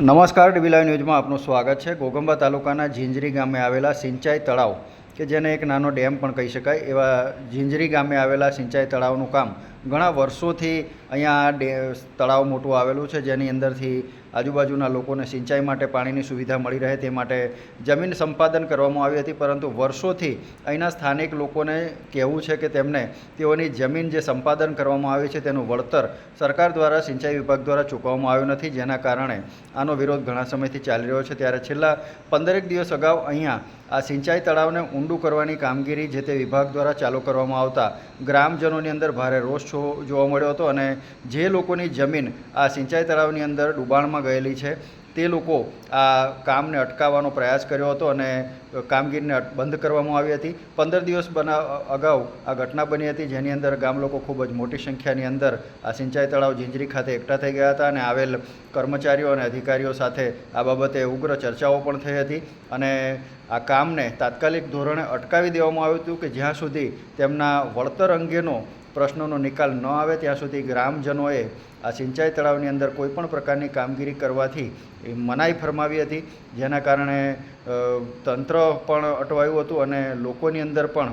નમસ્કાર ડીબી ન્યૂઝમાં આપનું સ્વાગત છે. ઘોગંબા તાલુકાના ઝીંઝરી ગામે આવેલા સિંચાઈ તળાવ, કે જેને એક નાનો ડેમ પણ કહી શકાય, એવા ઝીંઝરી ગામે આવેલા સિંચાઈ તળાવનું કામ ઘણા વર્ષોથી અહીંયા ડે તળાવ મોટું આવેલું છે, જેની અંદરથી આજુબાજુના લોકોને સિંચાઈ માટે પાણીની સુવિધા મળી રહે તે માટે જમીન સંપાદન કરવામાં આવી હતી, પરંતુ વર્ષોથી અહીંના સ્થાનિક લોકોને કહેવું છે કે તેમને તેઓની જમીન જે સંપાદન કરવામાં આવી છે તેનું વળતર સરકાર દ્વારા, સિંચાઈ વિભાગ દ્વારા ચૂકવવામાં આવ્યું નથી, જેના કારણે આનો વિરોધ ઘણા સમયથી ચાલી રહ્યો છે. ત્યારે છેલ્લા પંદરેક દિવસ અગાઉ અહીંયા આ સિંચાઈ તળાવને ઊંડું કરવાની કામગીરી જે તે વિભાગ દ્વારા ચાલુ કરવામાં આવતા ગ્રામજનોની અંદર ભારે રોષ જો- જોવા મળ્યો હતો અને જે લોકોની જમીન આ સિંચાઈ તળાવની અંદર ડુબાણમાં ગયેલી છે, તે લોકો આ કામને અટકાવવાનો પ્રયાસ કર્યો હતો અને કામગીરીને બંધ કરવામાં આવી હતી. પંદર દિવસ બના, અગાઉ આ ઘટના બની હતી, જેની અંદર ગામ લોકો ખૂબ જ મોટી સંખ્યાની અંદર આ સિંચાઈ તળાવ ઝીંઝરી ખાતે એકઠા થઈ ગયા હતા અને આવેલ કર્મચારીઓ અને અધિકારીઓ સાથે આ બાબતે ઉગ્ર ચર્ચાઓ પણ થઈ હતી અને આ કામને તાત્કાલિક ધોરણે અટકાવી દેવામાં આવ્યું હતું કે જ્યાં સુધી તેમના વળતર અંગેનો પ્રશ્નોનો નિકાલ ન આવે ત્યાં સુધી ગ્રામજનોએ આ સિંચાઈ તળાવની અંદર કોઈપણ પ્રકારની કામગીરી કરવાથી મનાઈ ફરમાવી હતી. જેના કારણે તંત્ર પણ અટવાયું હતું અને લોકોની અંદર પણ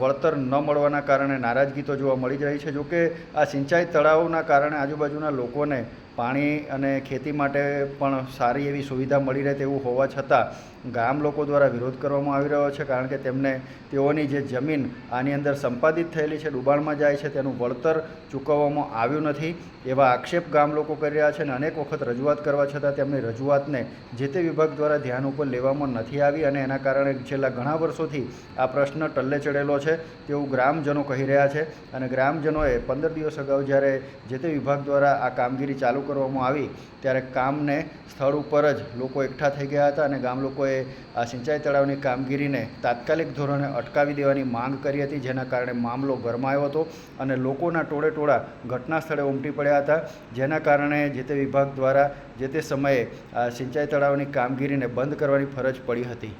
વળતર ન મળવાના કારણે નારાજગી તો જોવા મળી રહી છે. જોકે આ સિંચાઈ તળાવના કારણે આજુબાજુના લોકોને પાણી અને ખેતી માટે પણ સારી એવી સુવિધા મળી રહે તેવું હોવા છતાં ગામ લોકો દ્વારા વિરોધ કરવામાં આવી રહ્યો છે કારણ કે તેમને તેઓની જે જમીન આની અંદર સંપાદિત થયેલી છે ડુબાણમાં જાય છે, તેનું વળતર ચૂકવવામાં આવ્યું નથી એવા આક્ષેપ ગામ લોકો કરી રહ્યા છે અને અનેક વખત રજૂઆત કરવા છતાં તેમની રજૂઆતને જે તે વિભાગ દ્વારા ધ્યાન ઉપર લેવામાં નથી આવી અને એના કારણે છેલ્લા ઘણા વર્ષોથી આ પ્રશ્ન ટલ્લે ચડેલો છે તેવું ગ્રામજનો કહી રહ્યા છે અને ગ્રામજનોએ પંદર દિવસ અગાઉ જ્યારે જે તે વિભાગ દ્વારા આ કામગીરી ચાલુ કરવામાં આવી, ત્યારે કામને સ્થળ ઉપર જ લોકો એકઠા થઈ ગયા હતા અને ગામ લોકોએ આ સિંચાઈ તળાવની કામગીરીને તાત્કાલિક ધોરણે અટકાવી દેવાની માંગ કરી હતી, જેના કારણે મામલો ગરમાયો હતો અને લોકોના ટોળે ટોળા ઘટના સ્થળે ઉમટી પડ્યા હતા, જેના કારણે જે તે વિભાગ દ્વારા જે તે સમયે આ સિંચાઈ તળાવની કામગીરીને બંધ કરવાની ફરજ પડી હતી.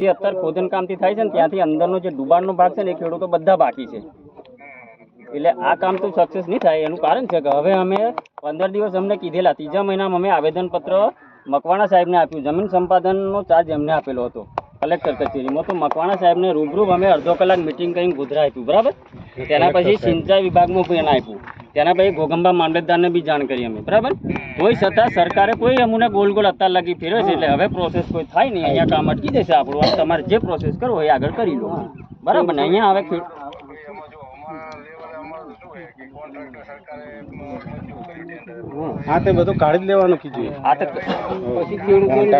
અત્યારે ખોદન કામથી થાય છે ને, ત્યાંથી અંદરનો જે ડુબાણનો ભાગ છે ને, એ ખેડૂતો બધા બાકી છે. એટલે આ કામ તો સક્સેસ નહીં થાય એનું કારણ છે કે હવે અમે પંદર દિવસ અમને કીધેલા ત્રીજા મહિનામાં અમે આવેદનપત્ર મકવાણા સાહેબને આપ્યું જમીન સંપાદનનો ચાર્જ એમને આપેલો હતો કલેક્ટર કચેરીમાં. તો મકવાણા સાહેબને રૂબરૂ અમે અડધો કલાક મિટિંગ કરીને ગોધરા આપ્યું બરાબર? તેના પછી સિંચાઈ વિભાગમાં પણ એને આપ્યું. તેના પછી ગોગંબા મામલતદારને બી જાણ કરી અમે બરાબર? કોઈ છતાં સરકારે કોઈ અમને ગોલ ગોલ અત્યાર લાગી ફેરવે છે એટલે હવે પ્રોસેસ કોઈ થાય નહીં. અહીંયા કામ અટકી જશે આપણું. તમારે જે પ્રોસેસ કરવો એ આગળ કરી લો. બરાબર ને? અહીંયા હવે હા તે બધું કાઢી જ લેવાનું કીધું આ તો પછી ખેડૂતોની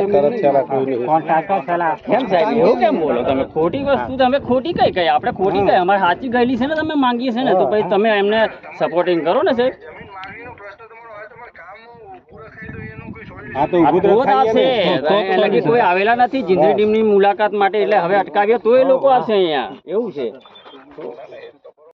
કેમ સાહેબ એવું કેમ બોલો તમે? ખોટી વસ્તુ તમે ખોટી કઈ કઈ આપણે ખોટી કઈ અમારે સાચી ગયેલી છે ને તમે માંગીએ છે ને તો પછી તમે એમને સપોર્ટિંગ કરો ને સાહેબ. કોઈ આવેલા નથી જિંદરી ટીમની મુલાકાત માટે એટલે હવે અટકાવ્યો તો એ લોકો આવશે અહીંયા. એવું છે.